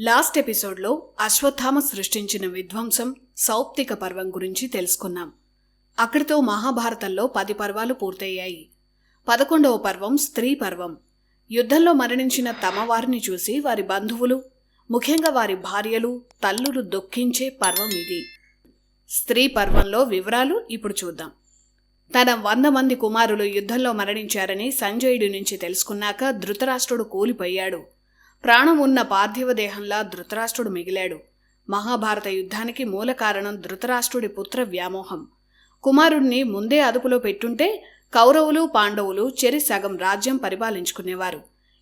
Last ఎపిసోడ్లో అశ్వత్థామ సృష్టించిన విధ్వంసం సౌప్తిక పర్వం గురించి తెలుసుకున్నాం. అక్కడితో మహాభారతంలో పది పర్వాలు పూర్తయ్యాయి. పదకొండవ పర్వం స్త్రీ పర్వం. యుద్ధంలో మరణించిన తమ వారిని చూసి వారి బంధువులు ముఖ్యంగా వారి భార్యలు తల్లులు దుఃఖించే పర్వం ఇది. స్త్రీ పర్వంలో వివరాలు ఇప్పుడు చూద్దాం. తన వంద మంది కుమారులు యుద్ధంలో మరణించారని సంజయుడి నుంచి తెలుసుకున్నాక ధృతరాష్ట్రుడు కూలిపోయాడు. ప్రాణం ఉన్న పార్థివ దేహంలా ధృతరాష్ట్రుడు మిగిలాడు. మహాభారత యుద్ధానికి మూల కారణం ధృతరాష్ట్రుడి పుత్ర వ్యామోహం. కుమారుణ్ణి ముందే అదుపులో పెట్టుంటే కౌరవులు పాండవులు చెరి సగం రాజ్యం పరిపాలించుకునేవారు.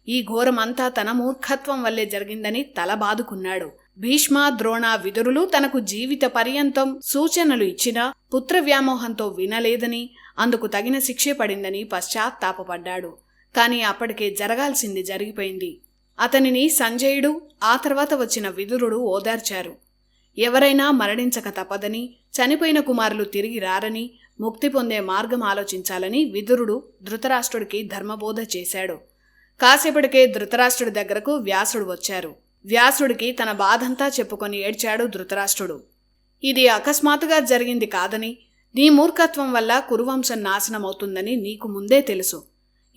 ఈ ఘోరమంతా తన మూర్ఖత్వం వల్లే జరిగిందని తల బాదుకున్నాడు. భీష్మ ద్రోణ విదురులు తనకు జీవిత పర్యంతం సూచనలు ఇచ్చినా పుత్ర వ్యామోహంతో వినలేదని అందుకు తగిన శిక్షే పడిందని పశ్చాత్తాపపడ్డాడు. కాని అప్పటికే జరగాల్సింది జరిగిపోయింది. అతనిని సంజయుడు ఆ తర్వాత వచ్చిన విదురుడు ఓదార్చారు. ఎవరైనా మరణించక తప్పదని చనిపోయిన కుమారులు తిరిగి రారని ముక్తి పొందే మార్గం ఆలోచించాలని విదురుడు ధృతరాష్ట్రుడికి ధర్మబోధ చేశాడు. కాసేపటికే ధృతరాష్ట్రుడి దగ్గరకు వ్యాసుడు వచ్చారు. వ్యాసుడికి తన బాధంతా చెప్పుకొని ఏడ్చాడు ధృతరాష్ట్రుడు. ఇది అకస్మాత్తుగా జరిగింది కాదని నీ మూర్ఖత్వం వల్ల కురువంశం నాశనమవుతుందని నీకు ముందే తెలుసు.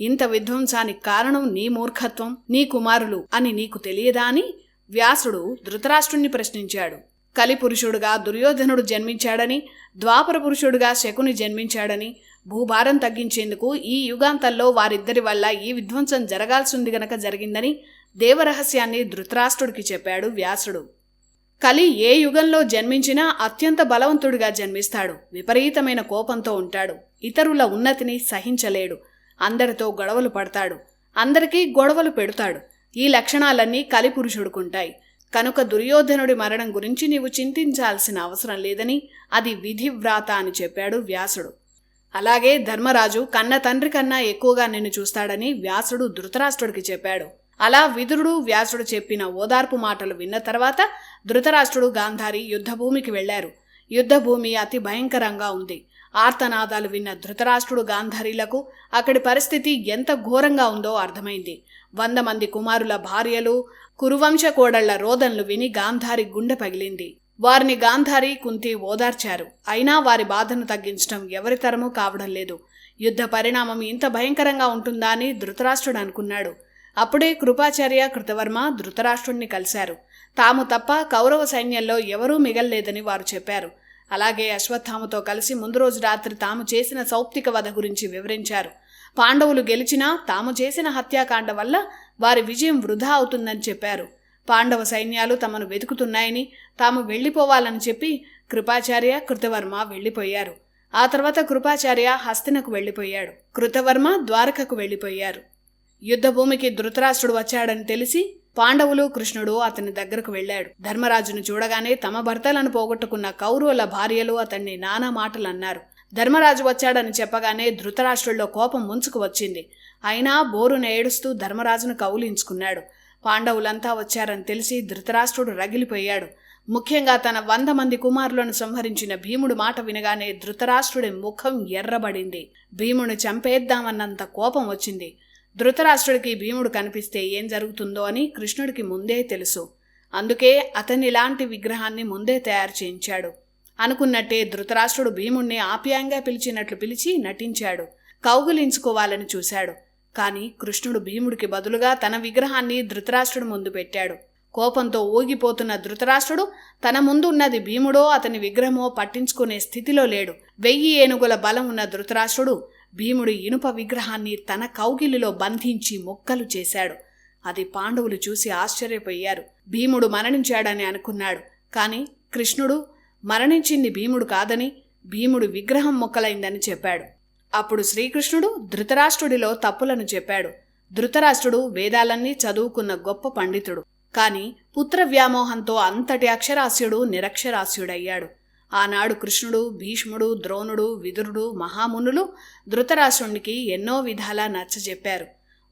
ఇంత విధ్వంసానికి కారణం నీ మూర్ఖత్వం నీ కుమారులు అని నీకు తెలియదా అని వ్యాసుడు ధృతరాష్ట్రుణ్ణి ప్రశ్నించాడు. కలిపురుషుడుగా దుర్యోధనుడు జన్మించాడని ద్వాపర పురుషుడుగా శకుని జన్మించాడని భూభారం తగ్గించేందుకు ఈ యుగాంతంలో వారిద్దరి వల్ల ఈ విధ్వంసం జరగాల్సింది గనక జరిగిందని దేవరహస్యాన్ని ధృతరాష్ట్రుడికి చెప్పాడు వ్యాసుడు. కలి ఏ యుగంలో జన్మించినా అత్యంత బలవంతుడిగా జన్మిస్తాడు విపరీతమైన కోపంతో ఉంటాడు ఇతరుల ఉన్నతిని సహించలేడు అందరితో గొడవలు పడతాడు. అందరికీ గొడవలు పెడతాడు. ఈ లక్షణాలన్నీ కలిపురుషుడుకుంటాయి. కనుక దుర్యోధనుడి మరణం గురించి నీవు చింతించాల్సిన అవసరం లేదని అది విధివ్రాత అని చెప్పాడు వ్యాసుడు. అలాగే ధర్మరాజు కన్న తండ్రి కన్నా ఎక్కువగా నిన్ను చూస్తాడని వ్యాసుడు ధృతరాష్ట్రుడికి చెప్పాడు. అలా విదురుడు వ్యాసుడు చెప్పిన ఓదార్పు మాటలు విన్న తర్వాత ధృతరాష్ట్రుడు గాంధారి యుద్ధభూమికి వెళ్ళారు యుద్ధభూమి అతి భయంకరంగా ఉంది. ఆర్తనాదాలు విన్న ధృతరాష్ట్రుడు గాంధారీలకు అక్కడి పరిస్థితి ఎంత ఘోరంగా ఉందో అర్థమైంది. వంద మంది కుమారుల భార్యలు కురువంశ కోడళ్ళ రోదన్లు విని గాంధారి గుండె పగిలింది. వారిని గాంధారి కుంతి ఓదార్చారు. అయినా వారి బాధను తగ్గించడం ఎవరి తరమూ కావడం లేదు. యుద్ధ పరిణామం ఇంత భయంకరంగా ఉంటుందా అని ధృతరాష్ట్రుడు అనుకున్నాడు. అప్పుడే కృపాచార్య కృతవర్మ ధృతరాష్ట్రుణ్ణి కలిశారు. తాము తప్ప కౌరవ సైన్యంలో ఎవరూ మిగల్లేదని వారు చెప్పారు. అలాగే అశ్వత్థామతో కలిసి ముందు రోజు రాత్రి తాము చేసిన సౌప్తిక వధ గురించి వివరించారు. పాండవులు గెలిచినా తాము చేసిన హత్యాకాండ వల్ల వారి విజయం వృధా అవుతుందని చెప్పారు. పాండవ సైన్యాలు తమను వెతుకుతున్నాయని తాము వెళ్ళిపోవాలని చెప్పి కృపాచార్య కృతవర్మ వెళ్ళిపోయారు. ఆ తర్వాత కృపాచార్య హస్తినకు వెళ్ళిపోయాడు. కృతవర్మ ద్వారకకు వెళ్ళిపోయారు. యుద్ధభూమికి ధృతరాష్ట్రుడు వచ్చాడని తెలిసి పాండవులు కృష్ణుడు అతని దగ్గరకు వెళ్ళాడు. ధర్మరాజును చూడగానే తమ భర్తలను పోగొట్టుకున్న కౌరవుల భార్యలు అతన్ని నానా మాటలు అన్నారు ధర్మరాజు వచ్చాడని చెప్పగానే ధృతరాష్ట్రుల్లో కోపం ముంచుకు వచ్చింది. అయినా బోరున ఏడుస్తూ ధర్మరాజును కౌలించుకున్నాడు. పాండవులంతా వచ్చారని తెలిసి ధృతరాష్ట్రుడు రగిలిపోయాడు. ముఖ్యంగా తన వంద మంది కుమారులను సంహరించిన భీముడు మాట వినగానే ధృతరాష్ట్రుడి ముఖం ఎర్రబడింది. భీముని చంపేద్దామన్నంత కోపం వచ్చింది. ధృతరాష్ట్రుడికి భీముడు కనిపిస్తే ఏం జరుగుతుందో అని కృష్ణుడికి ముందే తెలుసు. అందుకే అతనిలాంటి విగ్రహాన్ని ముందే తయారు చేయించాడు. అనుకున్నట్టే ధృతరాష్ట్రుడు భీముణ్ణి ఆప్యాయంగా పిలిచినట్లు పిలిచి నటించాడు. కౌగులించుకోవాలని చూశాడు. కాని కృష్ణుడు భీముడికి బదులుగా తన విగ్రహాన్ని ధృతరాష్ట్రుడు ముందు పెట్టాడు. కోపంతో ఊగిపోతున్న ధృతరాష్ట్రుడు తన ముందు ఉన్నది భీముడో అతని విగ్రహమో పట్టించుకునే స్థితిలో లేడు. వెయ్యి ఏనుగుల బలం ఉన్న ధృతరాష్ట్రుడు భీముడి ఇనుప విగ్రహాన్ని తన కౌగిలిలో బంధించి మొక్కలు చేశాడు. అది పాండవులు చూసి ఆశ్చర్యపోయారు. భీముడు మరణించాడని అనుకున్నాడు. కాని కృష్ణుడు మరణించింది భీముడు కాదని భీముడు విగ్రహం మొక్కలైందని చెప్పాడు. అప్పుడు శ్రీకృష్ణుడు ధృతరాష్ట్రుడిలో తప్పులను చెప్పాడు. ధృతరాష్ట్రుడు వేదాలన్నీ చదువుకున్న గొప్ప పండితుడు. కాని పుత్ర వ్యామోహంతో అంతటి అక్షరాస్యుడు నిరక్షరాస్యుడయ్యాడు. ఆనాడు కృష్ణుడు భీష్ముడు ద్రోణుడు విదురుడు మహామునులు ధృతరాష్ట్రునికి ఎన్నో విధాలా నచ్చజెప్పారు.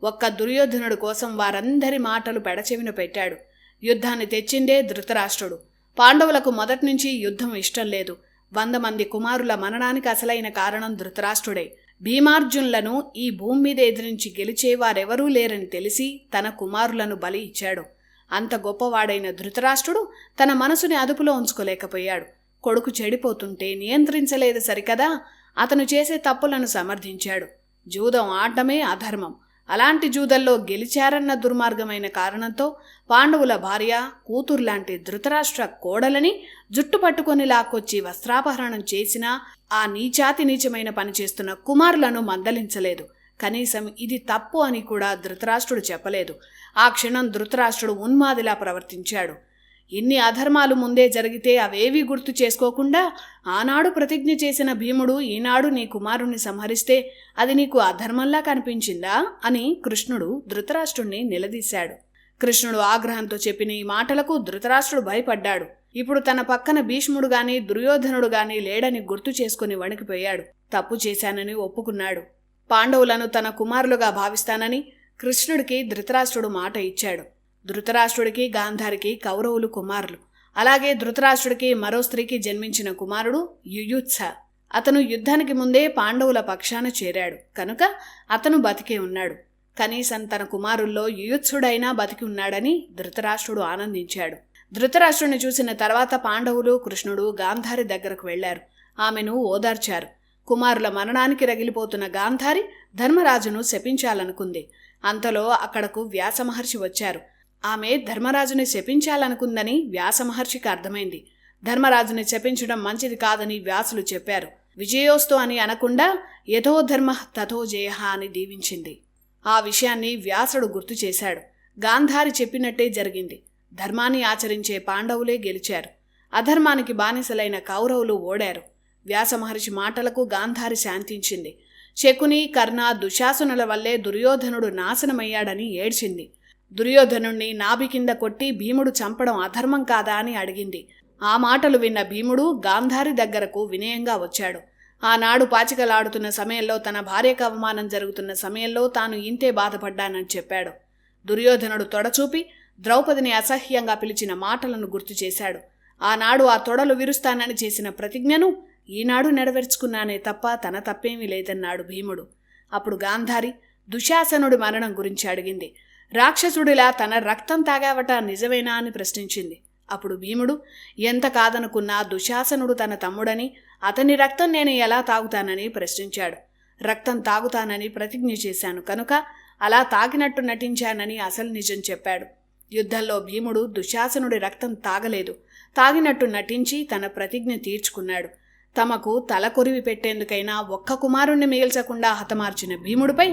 ఒక్క దుర్యోధనుడు కోసం వారందరి మాటలు పెడచెవిన పెట్టాడు. యుద్ధాన్ని తెచ్చిందే ధృతరాష్ట్రుడు. పాండవులకు మొదటి నుంచి యుద్ధం ఇష్టం లేదు. వంద మంది కుమారుల మరణానికి అసలైన కారణం ధృతరాష్ట్రుడే. భీమార్జునులను ఈ భూమి మీద ఎదిరించి గెలిచే వారెవరూ లేరని తెలిసి తన కుమారులను బలి ఇచ్చాడు. అంత గొప్పవాడైన ధృతరాష్ట్రుడు తన మనసుని అదుపులో ఉంచుకోలేకపోయాడు. కొడుకు చెడిపోతుంటే నియంత్రించలేదు సరికదా? అతను చేసే తప్పులను సమర్థించాడు. జూదం ఆడటమే అధర్మం. అలాంటి జూదల్లో గెలిచారన్న దుర్మార్గమైన కారణంతో పాండవుల భార్య కూతుర్లాంటి ధృతరాష్ట్ర కోడలని జుట్టు పట్టుకొని లాక్కొచ్చి వస్త్రాపహరణం చేసినా ఆ నీచాతి నీచమైన పని చేస్తున్న కుమారులను మందలించలేదు. కనీసం ఇది తప్పు అని కూడా ధృతరాష్ట్రుడు చెప్పలేదు. ఆ క్షణం ధృతరాష్ట్రుడు ఉన్మాదిలా ప్రవర్తించాడు. ఇన్ని అధర్మాలు ముందే జరిగితే అవేవీ గుర్తు చేసుకోకుండా ఆనాడు ప్రతిజ్ఞ చేసిన భీముడు ఈనాడు నీ కుమారుణ్ణి సంహరిస్తే అది నీకు అధర్మంలా కనిపించిందా? అని కృష్ణుడు ధృతరాష్ట్రుణ్ణి నిలదీశాడు. కృష్ణుడు ఆగ్రహంతో చెప్పిన ఈ మాటలకు ధృతరాష్ట్రుడు భయపడ్డాడు. ఇప్పుడు తన పక్కన భీష్ముడు గాని దుర్యోధనుడు గాని లేడని గుర్తు చేసుకుని వణికిపోయాడు. తప్పు చేశానని ఒప్పుకున్నాడు. పాండవులను తన కుమారులుగా భావిస్తానని కృష్ణుడికి ధృతరాష్ట్రుడు మాట ఇచ్చాడు. ధృతరాష్ట్రుడికి గాంధారికి కౌరవులు కుమారులు. అలాగే ధృతరాష్ట్రుడికి మరో స్త్రీకి జన్మించిన కుమారుడు యుయుత్స. అతను యుద్ధానికి ముందే పాండవుల పక్షాన చేరాడు. కనుక అతను బతికే ఉన్నాడు. కనీసం తన కుమారుల్లో యుయుత్సుడైనా బతికి ఉన్నాడని ధృతరాష్ట్రుడు ఆనందించాడు. ధృతరాష్ట్రుని చూసిన తర్వాత పాండవులు కృష్ణుడు గాంధారి దగ్గరకు వెళ్ళారు. ఆమెను ఓదార్చారు. కుమారుల మరణానికి రగిలిపోతున్న గాంధారి ధర్మరాజును శపించాలనుకుంది. అంతలో అక్కడకు వ్యాసమహర్షి వచ్చారు. ఆమె ధర్మరాజుని శపించాలనుకుందని వ్యాసమహర్షికి అర్థమైంది. ధర్మరాజుని శపించడం మంచిది కాదని వ్యాసులు చెప్పారు. విజయోస్తు అని అనకుండా యథో ధర్మ తథో జయ అని దీవించింది. ఆ విషయాన్ని వ్యాసుడు గుర్తు చేశాడు. గాంధారి చెప్పినట్టే జరిగింది. ధర్మాన్ని ఆచరించే పాండవులే గెలిచారు. అధర్మానికి బానిసలైన కౌరవులు ఓడారు. వ్యాసమహర్షి మాటలకు గాంధారి శాంతించింది. శకుని కర్ణ దుశాసనుల వల్లే దుర్యోధనుడు నాశనమయ్యాడని ఏడ్చింది. దుర్యోధనుణ్ణి నాభి కింద కొట్టి భీముడు చంపడం అధర్మం కాదా అని అడిగింది. ఆ మాటలు విన్న భీముడు గాంధారి దగ్గరకు వినయంగా వచ్చాడు. ఆనాడు పాచికలాడుతున్న సమయంలో తన భార్యకు అవమానం జరుగుతున్న సమయంలో తాను ఇంతే బాధపడ్డానని చెప్పాడు. దుర్యోధనుడు తొడచూపి ద్రౌపదిని అసహ్యంగా పిలిచిన మాటలను గుర్తు చేశాడు. ఆనాడు ఆ తొడలు విరుస్తానని చేసిన ప్రతిజ్ఞను ఈనాడు నెరవేర్చుకున్నానే తప్ప తన తప్పేమీ లేదన్నాడు భీముడు. అప్పుడు గాంధారి దుశాసనుడి మరణం గురించి అడిగింది. రాక్షసుడిలా తన రక్తం తాగావట నిజమేనా అని ప్రశ్నించింది. అప్పుడు భీముడు ఎంత కాదనుకున్నా దుశాసనుడు తన తమ్ముడని అతని రక్తం నేను ఎలా తాగుతానని ప్రశ్నించాడు. రక్తం తాగుతానని ప్రతిజ్ఞ చేశాను కనుక అలా తాగినట్టు నటించానని అసలు నిజం చెప్పాడు. యుద్ధంలో భీముడు దుశాసనుడి రక్తం తాగలేదు. తాగినట్టు నటించి తన ప్రతిజ్ఞ తీర్చుకున్నాడు. తమకు తల కొరివి పెట్టేందుకైనా ఒక్క కుమారుణ్ణి మిగిల్చకుండా హతమార్చిన భీముడిపై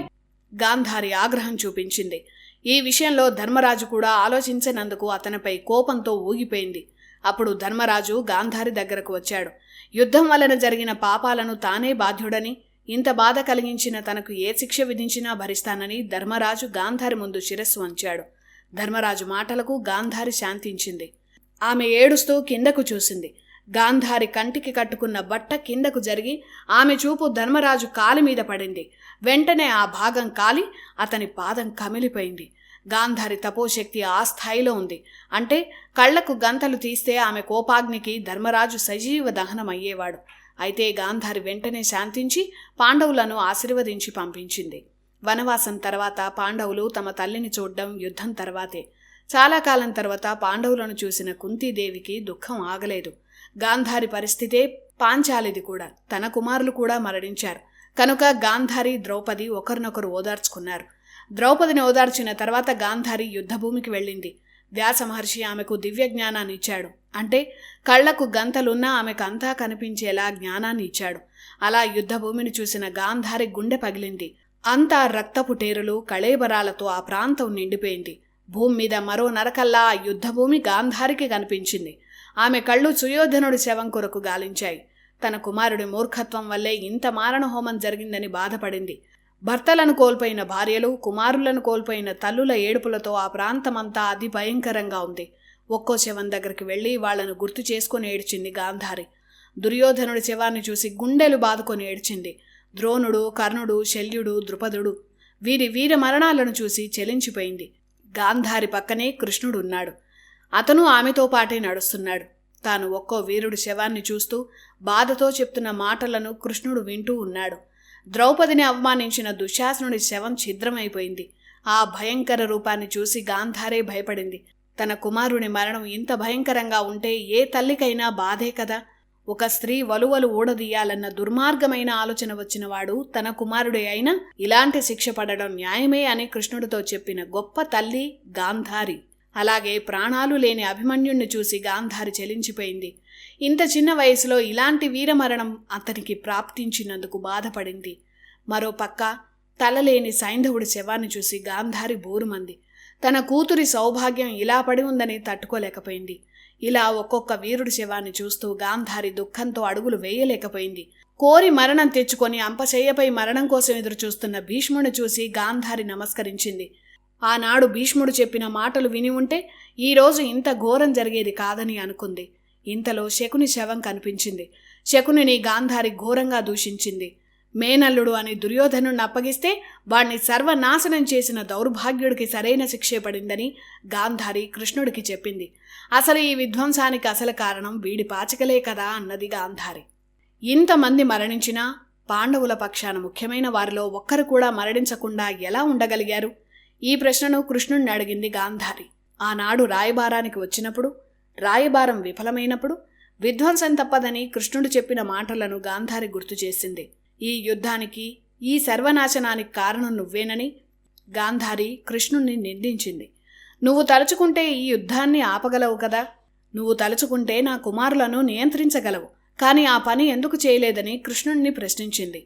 గాంధారి ఆగ్రహం చూపించింది. ఈ విషయంలో ధర్మరాజు కూడా ఆలోచించనందుకు అతనిపై కోపంతో ఊగిపోయింది. అప్పుడు ధర్మరాజు గాంధారి దగ్గరకు వచ్చాడు. యుద్ధం వలన జరిగిన పాపాలను తానే బాధ్యుడని ఇంత బాధ కలిగించిన తనకు ఏ శిక్ష విధించినా భరిస్తానని ధర్మరాజు గాంధారి ముందు శిరస్సు వంచాడు. ధర్మరాజు మాటలకు గాంధారి శాంతించింది. ఆమె ఏడుస్తూ కిందకు చూసింది. గాంధారి కంటికి కట్టుకున్న బట్ట కిందకు జరిగి ఆమె చూపు ధర్మరాజు కాలి మీద పడింది. వెంటనే ఆ భాగం కాలి అతని పాదం కమిలిపోయింది. గాంధారి తపోశక్తి ఆ స్థాయిలో ఉంది. అంటే కళ్ళకు గంతలు తీస్తే ఆమె కోపాగ్నికి ధర్మరాజు సజీవ దహనం అయ్యేవాడు. అయితే గాంధారి వెంటనే శాంతించి పాండవులను ఆశీర్వదించి పంపించింది. వనవాసం తర్వాత పాండవులు తమ తల్లిని చూడడం యుద్ధం తర్వాతే. చాలా కాలం తర్వాత పాండవులను చూసిన కుంతీదేవికి దుఃఖం ఆగలేదు. గాంధారి పరిస్థితే పాంచాలిది కూడా. తన కుమారులు కూడా మరణించారు. కనుక గాంధారి ద్రౌపది ఒకరినొకరు ఓదార్చుకున్నారు. ద్రౌపదిని ఓదార్చిన తర్వాత గాంధారి యుద్ధభూమికి వెళ్ళింది. వ్యాస మహర్షి ఆమెకు దివ్య జ్ఞానాన్ని ఇచ్చాడు. అంటే కళ్ళకు గంతలున్నా ఆమెకు అంతా కనిపించేలా జ్ఞానాన్ని ఇచ్చాడు. అలా యుద్ధభూమిని చూసిన గాంధారి గుండె పగిలింది. అంతా రక్తపు టేరులు కళేబరాలతో ఆ ప్రాంతం నిండిపోయింది. భూమి మీద మరో నరకల్లా ఆ యుద్ధభూమి గాంధారికి కనిపించింది. ఆమె కళ్ళు సుయోధనుడి శవం కొరకు గాలించాయి. తన కుమారుడి మూర్ఖత్వం వల్లే ఇంత మారణహోమం జరిగిందని బాధపడింది. భర్తలను కోల్పోయిన భార్యలు కుమారులను కోల్పోయిన తల్లుల ఏడుపులతో ఆ ప్రాంతమంతా అతి భయంకరంగా ఉంది. ఒక్కో శవం దగ్గరికి వెళ్ళి వాళ్ళను గుర్తు చేసుకుని ఏడ్చింది గాంధారి. దుర్యోధనుడి శవాన్ని చూసి గుండెలు బాదుకొని ఏడ్చింది. ద్రోణుడు కర్ణుడు శల్యుడు ద్రుపదుడు వీరి వీర మరణాలను చూసి చెలించిపోయింది. గాంధారి పక్కనే కృష్ణుడు ఉన్నాడు అతను ఆమెతో పాటే నడుస్తున్నాడు. తాను ఒక్కో వీరుడి శవాన్ని చూస్తూ బాధతో చెప్తున్న మాటలను కృష్ణుడు వింటూ ఉన్నాడు. ద్రౌపదిని అవమానించిన దుశ్శాసనుడి శవం ఛిద్రమైపోయింది. ఆ భయంకర రూపాన్ని చూసి గాంధారే భయపడింది. తన కుమారుని మరణం ఇంత భయంకరంగా ఉంటే ఏ తల్లికైనా బాధే కదా? ఒక స్త్రీ వలువలు ఊడదీయాలన్న దుర్మార్గమైన ఆలోచన వచ్చినవాడు తన కుమారుడే అయినా ఇలాంటి శిక్ష పడడం న్యాయమే అని కృష్ణుడితో చెప్పిన గొప్ప తల్లి గాంధారి. అలాగే ప్రాణాలు లేని అభిమన్యుణ్ణి చూసి గాంధారి చెలించిపోయింది. ఇంత చిన్న వయసులో ఇలాంటి వీరమరణం అతనికి ప్రాప్తించినందుకు బాధపడింది. మరో పక్క తలలేని సైంధవుడి శవాన్ని చూసి గాంధారి బోరుమంది. తన కూతురి సౌభాగ్యం ఇలా పడి ఉందని తట్టుకోలేకపోయింది. ఇలా ఒక్కొక్క వీరుడి శవాన్ని చూస్తూ గాంధారి దుఃఖంతో అడుగులు వేయలేకపోయింది. కోరి మరణం తెచ్చుకొని అంపశయ్యపై మరణం కోసం ఎదురు చూస్తున్న భీష్ముడిని చూసి గాంధారి నమస్కరించింది. ఆనాడు భీష్ముడు చెప్పిన మాటలు విని ఉంటే ఈరోజు ఇంత ఘోరం జరిగేది కాదని అనుకుంది. ఇంతలో శకుని శవం కనిపించింది. శకునిని గాంధారి ఘోరంగా దూషించింది. మేనల్లుడు అని దుర్యోధనుణ్ణి అప్పగిస్తే వాణ్ణి సర్వనాశనం చేసిన దౌర్భాగ్యుడికి సరైన శిక్షే పడిందని గాంధారి కృష్ణుడికి చెప్పింది. అసలు ఈ విధ్వంసానికి అసలు కారణం వీడి పాచికలే కదా అన్నది గాంధారి. ఇంతమంది మరణించినా పాండవుల పక్షాన ముఖ్యమైన వారిలో ఒక్కరు కూడా మరణించకుండా ఎలా ఉండగలిగారు? ఈ ప్రశ్నను కృష్ణుణ్ణి అడిగింది గాంధారి. ఆనాడు రాయబారానికి వచ్చినప్పుడు రాయబారం విఫలమైనప్పుడు విధ్వంసం తప్పదని కృష్ణుడు చెప్పిన మాటలను గాంధారి గుర్తు చేసింది. ఈ యుద్ధానికి ఈ సర్వనాశనానికి కారణం నువ్వేనని గాంధారి కృష్ణుణ్ణి నిందించింది. నువ్వు తలుచుకుంటే ఈ యుద్ధాన్ని ఆపగలవు కదా? నువ్వు తలుచుకుంటే నా కుమారులను నియంత్రించగలవు. కానీ ఆ పని ఎందుకు చేయలేదని కృష్ణుణ్ణి ప్రశ్నించింది.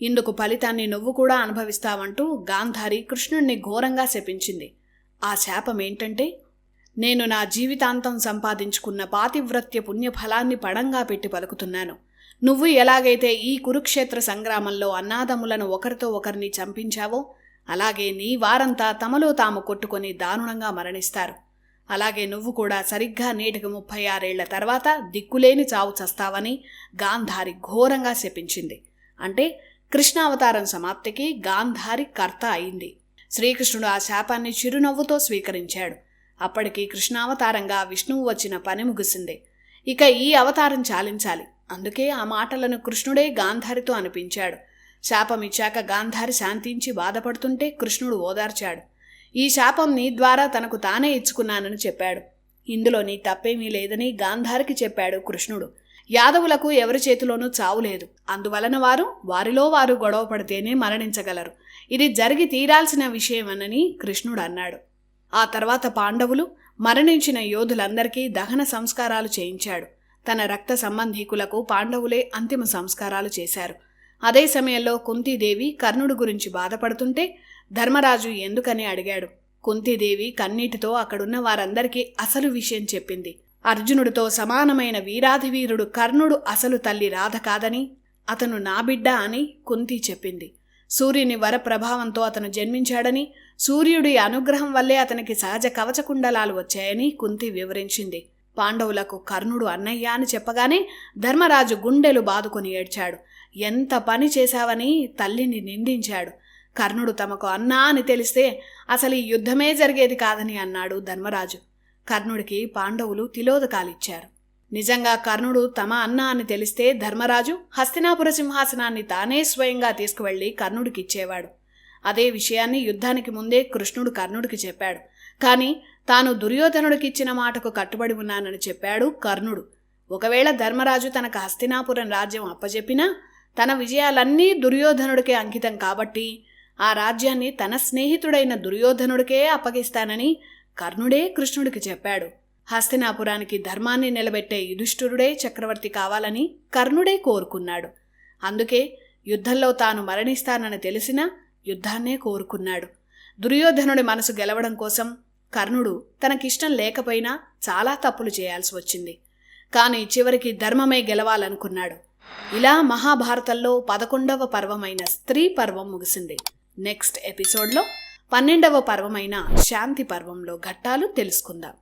ఇందుకు ఫలితాన్ని నువ్వు కూడా అనుభవిస్తావంటూ గాంధారి కృష్ణుణ్ణి ఘోరంగా శపించింది. ఆ శాపం ఏంటంటే నేను నా జీవితాంతం సంపాదించుకున్న పాతివ్రత్య పుణ్యఫలాన్ని పడంగా పెట్టి పలుకుతున్నాను. నువ్వు ఎలాగైతే ఈ కురుక్షేత్ర సంగ్రామంలో అన్నాదములను ఒకరితో ఒకరిని చంపించావో అలాగే నీ వారంతా తమలో తాము కొట్టుకొని దారుణంగా మరణిస్తారు. అలాగే నువ్వు కూడా సరిగ్గా నేటికి ముప్పై ఆరేళ్ళ తర్వాత దిక్కులేని చావు చస్తావని గాంధారి ఘోరంగా శపించింది. అంటే కృష్ణావతారం సమాప్తికి గాంధారి కర్త అయింది. శ్రీకృష్ణుడు ఆ శాపాన్ని చిరునవ్వుతో స్వీకరించాడు. అప్పటికి కృష్ణావతారంగా విష్ణువు వచ్చిన పని ముగిసింది. ఇక ఈ అవతారం చాలించాలి. అందుకే ఆ మాటలను కృష్ణుడే గాంధారితో అనిపించాడు. శాపమిచ్చాక గాంధారి శాంతించి బాధపడుతుంటే కృష్ణుడు ఓదార్చాడు. ఈ శాపం నీ ద్వారా తనకు తానే ఇచ్చుకున్నానని చెప్పాడు. ఇందులో నీ తప్పేమీ లేదని గాంధారికి చెప్పాడు కృష్ణుడు. యాదవులకు ఎవరి చేతిలోనూ చావు లేదు. అందువలన వారు వారిలో వారు గొడవ పడితేనే మరణించగలరు. ఇది జరిగి తీరాల్సిన విషయమనని కృష్ణుడు అన్నాడు. ఆ తర్వాత పాండవులు మరణించిన యోధులందరికీ దహన సంస్కారాలు చేయించాడు. తన రక్త సంబంధీకులకు పాండవులే అంతిమ సంస్కారాలు చేశారు. అదే సమయంలో కుంతీదేవి కర్ణుడు గురించి బాధపడుతుంటే ధర్మరాజు ఎందుకని అడిగాడు. కుంతీదేవి కన్నీటితో అక్కడున్న వారందరికీ అసలు విషయం చెప్పింది. అర్జునుడితో సమానమైన వీరాధివీరుడు కర్ణుడు అసలు తల్లి రాధ కాదని అతను నా బిడ్డ అని కుంతి చెప్పింది. సూర్యుని వర ప్రభావంతో అతను జన్మించాడని సూర్యుడి అనుగ్రహం వల్లే అతనికి సహజ కవచకుండలాలు వచ్చాయని కుంతి వివరించింది. పాండవులకు కర్ణుడు అన్నయ్య అని చెప్పగానే ధర్మరాజు గుండెలు బాదుకొని ఏడ్చాడు. ఎంత పని చేశావని తల్లిని నిందించాడు. కర్ణుడు తమకు అన్నా అని తెలిస్తే అసలు ఈ యుద్ధమే జరిగేది కాదని అన్నాడు ధర్మరాజు. కర్ణుడికి పాండవులు తిలోదకాలిచ్చారు. నిజంగా కర్ణుడు తమ అన్న అని తెలిస్తే ధర్మరాజు హస్తినాపుర సింహాసనాన్ని తానే స్వయంగా తీసుకువెళ్ళి కర్ణుడికిచ్చేవాడు. అదే విషయాన్ని యుద్ధానికి ముందే కృష్ణుడు కర్ణుడికి చెప్పాడు. కానీ తాను దుర్యోధనుడికిచ్చిన మాటకు కట్టుబడి ఉన్నానని చెప్పాడు కర్ణుడు. ఒకవేళ ధర్మరాజు తనకు హస్తినాపురం రాజ్యం అప్పజెప్పినా తన విజయాలన్నీ దుర్యోధనుడికే అంకితం కాబట్టి ఆ రాజ్యాన్ని తన స్నేహితుడైన దుర్యోధనుడికే అప్పగిస్తానని కర్ణుడే కృష్ణుడికి చెప్పాడు. హస్తినాపురానికి ధర్మాన్ని నిలబెట్టే యుధిష్ఠురుడే చక్రవర్తి కావాలని కర్ణుడే కోరుకున్నాడు. అందుకే యుద్ధంలో తాను మరణిస్తానని తెలిసినా యుద్ధాన్నే కోరుకున్నాడు. దుర్యోధనుడి మనసు గెలవడం కోసం కర్ణుడు తనకిష్టం లేకపోయినా చాలా తప్పులు చేయాల్సి వచ్చింది. కానీ చివరికి ధర్మమే గెలవాలనుకున్నాడు. ఇలా మహాభారతంలో పదకొండవ పర్వమైన స్త్రీ పర్వం ముగిసింది. నెక్స్ట్ ఎపిసోడ్లో పన్నెండవ పర్వమైన శాంతి పర్వంలో ఘట్టాలు తెలుసుకుందాం.